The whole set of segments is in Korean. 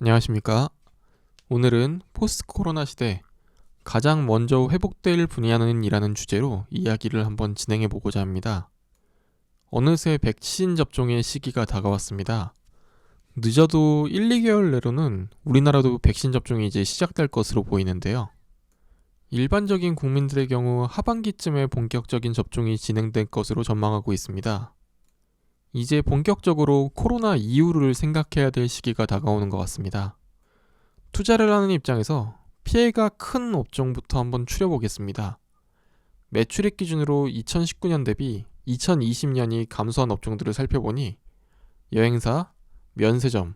안녕하십니까. 오늘은 포스트 코로나 시대 가장 먼저 회복될 분야는 이라는 주제로 이야기를 한번 진행해 보고자 합니다. 어느새 백신 접종의 시기가 다가왔습니다. 늦어도 1, 2개월 내로는 우리나라도 백신 접종이 이제 시작될 것으로 보이는데요. 일반적인 국민들의 경우 하반기쯤에 본격적인 접종이 진행될 것으로 전망하고 있습니다. 이제 본격적으로 코로나 이후를 생각해야 될 시기가 다가오는 것 같습니다. 투자를 하는 입장에서 피해가 큰 업종부터 한번 추려보겠습니다. 매출액 기준으로 2019년 대비 2020년이 감소한 업종들을 살펴보니 여행사, 면세점,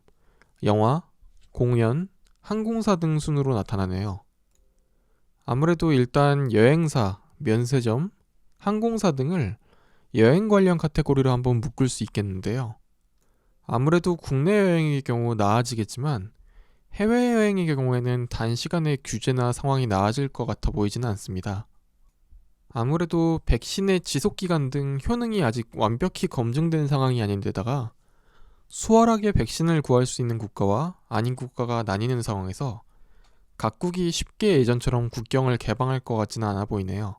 영화, 공연, 항공사 등 순으로 나타나네요. 아무래도 일단 여행사, 면세점, 항공사 등을 여행 관련 카테고리로 한번 묶을 수 있겠는데요. 아무래도 국내 여행의 경우 나아지겠지만 해외여행의 경우에는 단시간에 규제나 상황이 나아질 것 같아 보이지는 않습니다. 아무래도 백신의 지속기간 등 효능이 아직 완벽히 검증된 상황이 아닌데다가 수월하게 백신을 구할 수 있는 국가와 아닌 국가가 나뉘는 상황에서 각국이 쉽게 예전처럼 국경을 개방할 것 같지는 않아 보이네요.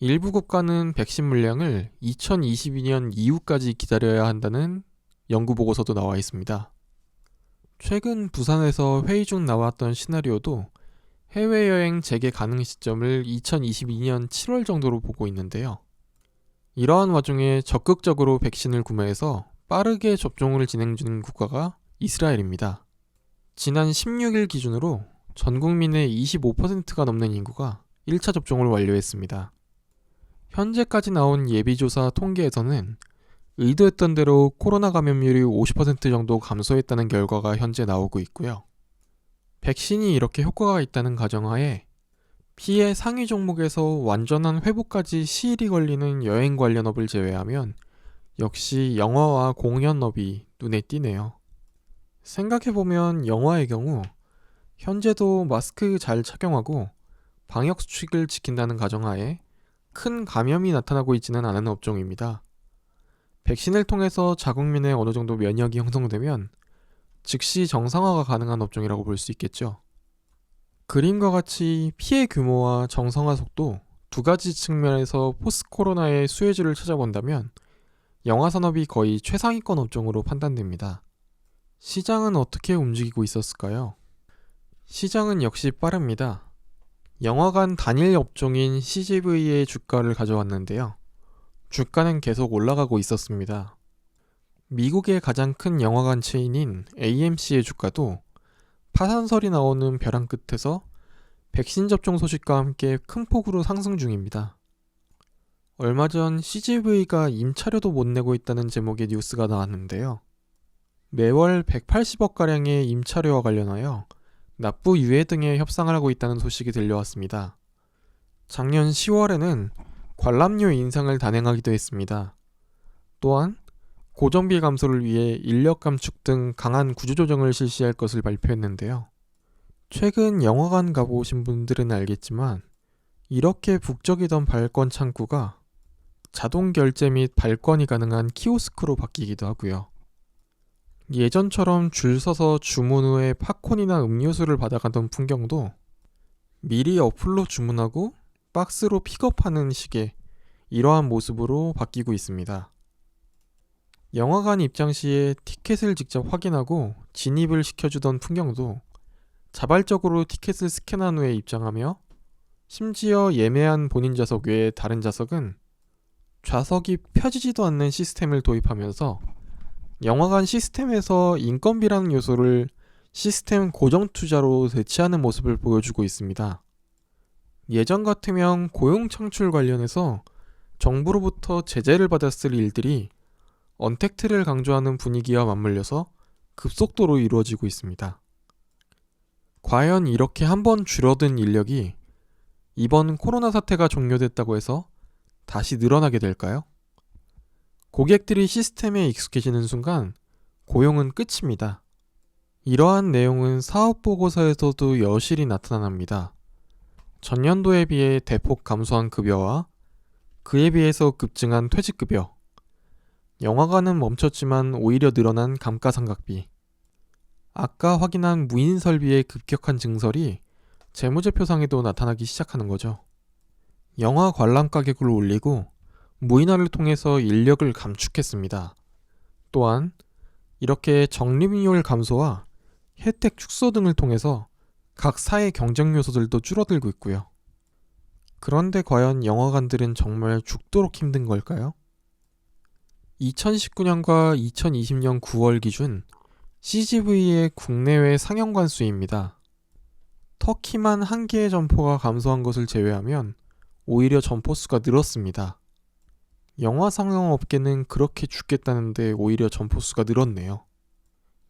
일부 국가는 백신 물량을 2022년 이후까지 기다려야 한다는 연구 보고서도 나와 있습니다. 최근 부산에서 회의 중 나왔던 시나리오도 해외여행 재개 가능 시점을 2022년 7월 정도로 보고 있는데요. 이러한 와중에 적극적으로 백신을 구매해서 빠르게 접종을 진행 중인 국가가 이스라엘입니다. 지난 16일 기준으로 전 국민의 25%가 넘는 인구가 1차 접종을 완료했습니다. 현재까지 나온 예비조사 통계에서는 의도했던 대로 코로나 감염률이 50% 정도 감소했다는 결과가 현재 나오고 있고요. 백신이 이렇게 효과가 있다는 가정하에 피해 상위 종목에서 완전한 회복까지 시일이 걸리는 여행 관련 업을 제외하면 역시 영화와 공연 업이 눈에 띄네요. 생각해보면 영화의 경우 현재도 마스크 잘 착용하고 방역 수칙을 지킨다는 가정하에 큰 감염이 나타나고 있지는 않은 업종입니다. 백신을 통해서 자국민의 어느 정도 면역이 형성되면 즉시 정상화가 가능한 업종이라고 볼 수 있겠죠. 그림과 같이 피해 규모와 정상화 속도 두 가지 측면에서 포스 코로나의 수혜주를 찾아본다면 영화 산업이 거의 최상위권 업종으로 판단됩니다. 시장은 어떻게 움직이고 있었을까요? 시장은 역시 빠릅니다. 영화관 단일 업종인 CGV의 주가를 가져왔는데요. 주가는 계속 올라가고 있었습니다. 미국의 가장 큰 영화관 체인인 AMC의 주가도 파산설이 나오는 벼랑 끝에서 백신 접종 소식과 함께 큰 폭으로 상승 중입니다. 얼마 전 CGV가 임차료도 못 내고 있다는 제목의 뉴스가 나왔는데요. 매월 180억가량의 임차료와 관련하여 납부 유예 등의 협상을 하고 있다는 소식이 들려왔습니다. 작년 10월에는 관람료 인상을 단행하기도 했습니다. 또한 고정비 감소를 위해 인력 감축 등 강한 구조조정을 실시할 것을 발표했는데요. 최근 영화관 가보신 분들은 알겠지만 이렇게 북적이던 발권 창구가 자동 결제 및 발권이 가능한 키오스크로 바뀌기도 하고요. 예전처럼 줄 서서 주문 후에 팝콘이나 음료수를 받아가던 풍경도 미리 어플로 주문하고 박스로 픽업하는 식의 이러한 모습으로 바뀌고 있습니다. 영화관 입장 시에 티켓을 직접 확인하고 진입을 시켜주던 풍경도 자발적으로 티켓을 스캔한 후에 입장하며 심지어 예매한 본인 좌석 외에 다른 좌석은 좌석이 펴지지도 않는 시스템을 도입하면서 영화관 시스템에서 인건비라는 요소를 시스템 고정 투자로 대체하는 모습을 보여주고 있습니다. 예전 같으면 고용 창출 관련해서 정부로부터 제재를 받았을 일들이 언택트를 강조하는 분위기와 맞물려서 급속도로 이루어지고 있습니다. 과연 이렇게 한번 줄어든 인력이 이번 코로나 사태가 종료됐다고 해서 다시 늘어나게 될까요? 고객들이 시스템에 익숙해지는 순간 고용은 끝입니다. 이러한 내용은 사업 보고서에서도 여실히 나타납니다. 전년도에 비해 대폭 감소한 급여와 그에 비해서 급증한 퇴직급여, 영화관은 멈췄지만 오히려 늘어난 감가상각비, 아까 확인한 무인 설비의 급격한 증설이 재무제표상에도 나타나기 시작하는 거죠. 영화 관람 가격을 올리고 무인화를 통해서 인력을 감축했습니다. 또한 이렇게 적립률 감소와 혜택 축소 등을 통해서 각 사회 경쟁 요소들도 줄어들고 있고요. 그런데 과연 영화관들은 정말 죽도록 힘든 걸까요? 2019년과 2020년 9월 기준 CGV의 국내외 상영관 수입니다. 터키만 한 개의 점포가 감소한 것을 제외하면 오히려 점포 수가 늘었습니다. 영화 상영 업계는 그렇게 죽겠다는데 오히려 점포 수가 늘었네요.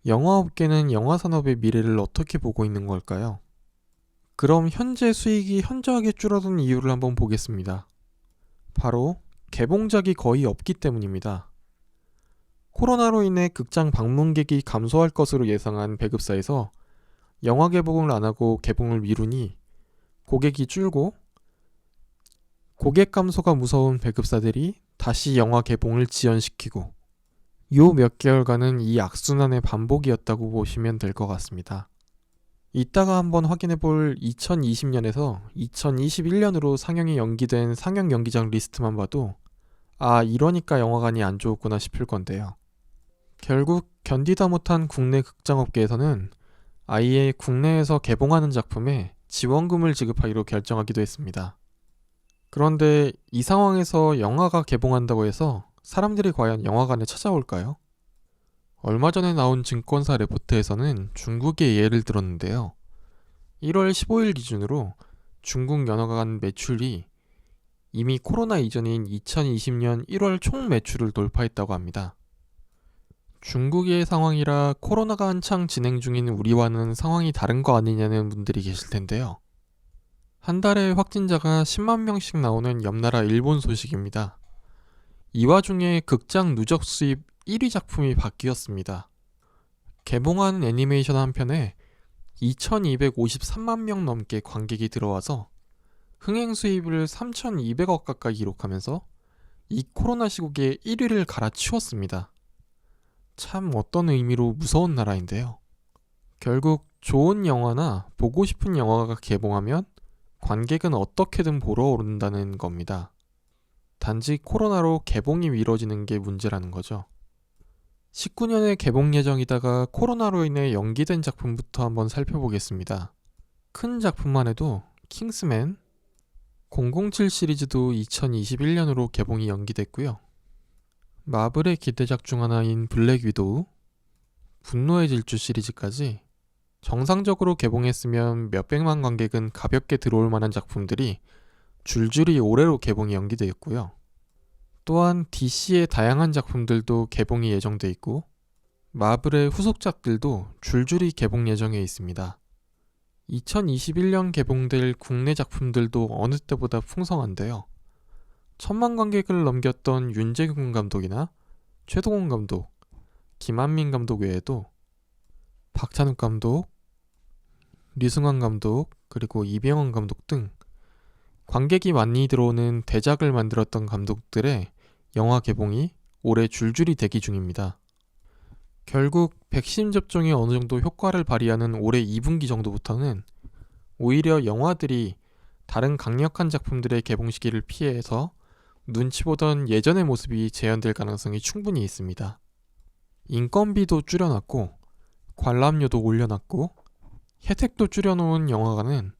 영화 업계는 영화 산업의 미래를 어떻게 보고 있는 걸까요? 그럼 현재 수익이 현저하게 줄어든 이유를 한번 보겠습니다. 바로 개봉작이 거의 없기 때문입니다. 코로나로 인해 극장 방문객이 감소할 것으로 예상한 배급사에서 영화 개봉을 안 하고 개봉을 미루니 고객이 줄고 고객 감소가 무서운 배급사들이 다시 영화 개봉을 지연시키고 요 몇 개월간은 이 악순환의 반복이었다고 보시면 될 것 같습니다. 이따가 한번 확인해 볼 2020년에서 2021년으로 상영이 연기된 상영 연기장 리스트만 봐도 아, 이러니까 영화관이 안 좋았구나 싶을 건데요. 결국 견디다 못한 국내 극장업계에서는 아예 국내에서 개봉하는 작품에 지원금을 지급하기로 결정하기도 했습니다. 그런데 이 상황에서 영화가 개봉한다고 해서 사람들이 과연 영화관에 찾아올까요? 얼마 전에 나온 증권사 레포트에서는 중국의 예를 들었는데요. 1월 15일 기준으로 중국 영화관 매출이 이미 코로나 이전인 2020년 1월 총 매출을 돌파했다고 합니다. 중국의 상황이라 코로나가 한창 진행 중인 우리와는 상황이 다른 거 아니냐는 분들이 계실 텐데요. 한 달에 확진자가 10만 명씩 나오는 옆나라 일본 소식입니다. 이 와중에 극장 누적 수입 1위 작품이 바뀌었습니다. 개봉한 애니메이션 한 편에 2253만 명 넘게 관객이 들어와서 흥행 수입을 3200억 가까이 기록하면서 이 코로나 시국에 1위를 갈아치웠습니다. 참 어떤 의미로 무서운 나라인데요. 결국 좋은 영화나 보고 싶은 영화가 개봉하면 관객은 어떻게든 보러 오른다는 겁니다. 단지 코로나로 개봉이 미뤄지는 게 문제라는 거죠. 19년에 개봉 예정이다가 코로나로 인해 연기된 작품부터 한번 살펴보겠습니다. 큰 작품만 해도 킹스맨, 007 시리즈도 2021년으로 개봉이 연기됐고요. 마블의 기대작 중 하나인 블랙 위도우, 분노의 질주 시리즈까지 정상적으로 개봉했으면 몇백만 관객은 가볍게 들어올 만한 작품들이 줄줄이 올해로 개봉이 연기되었고요. 또한 DC의 다양한 작품들도 개봉이 예정돼 있고 마블의 후속작들도 줄줄이 개봉 예정에 있습니다. 2021년 개봉될 국내 작품들도 어느 때보다 풍성한데요. 천만 관객을 넘겼던 윤재균 감독이나 최동원 감독, 김한민 감독 외에도 박찬욱 감독, 류승환 감독, 그리고 이병헌 감독 등 관객이 많이 들어오는 대작을 만들었던 감독들의 영화 개봉이 올해 줄줄이 대기 중입니다. 결국 백신 접종이 어느 정도 효과를 발휘하는 올해 2분기 정도부터는 오히려 영화들이 다른 강력한 작품들의 개봉 시기를 피해서 눈치 보던 예전의 모습이 재현될 가능성이 충분히 있습니다. 인건비도 줄여놨고 관람료도 올려놨고 혜택도 줄여놓은 영화관은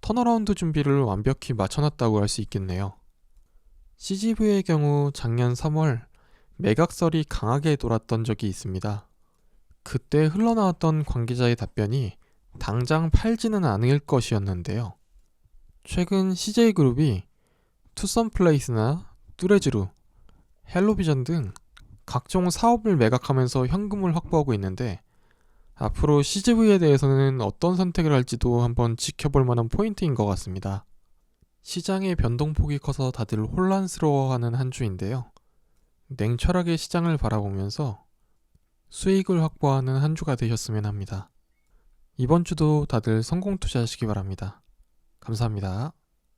턴어라운드 준비를 완벽히 마쳐놨다고 할 수 있겠네요. CGV의 경우 작년 3월 매각설이 강하게 돌았던 적이 있습니다. 그때 흘러나왔던 관계자의 답변이 당장 팔지는 않을 것이었는데요. 최근 CJ그룹이 투썸플레이스나 뚜레즈루, 헬로비전 등 각종 사업을 매각하면서 현금을 확보하고 있는데 앞으로 CGV에 대해서는 어떤 선택을 할지도 한번 지켜볼 만한 포인트인 것 같습니다. 시장의 변동폭이 커서 다들 혼란스러워하는 한 주인데요. 냉철하게 시장을 바라보면서 수익을 확보하는 한 주가 되셨으면 합니다. 이번 주도 다들 성공 투자하시기 바랍니다. 감사합니다.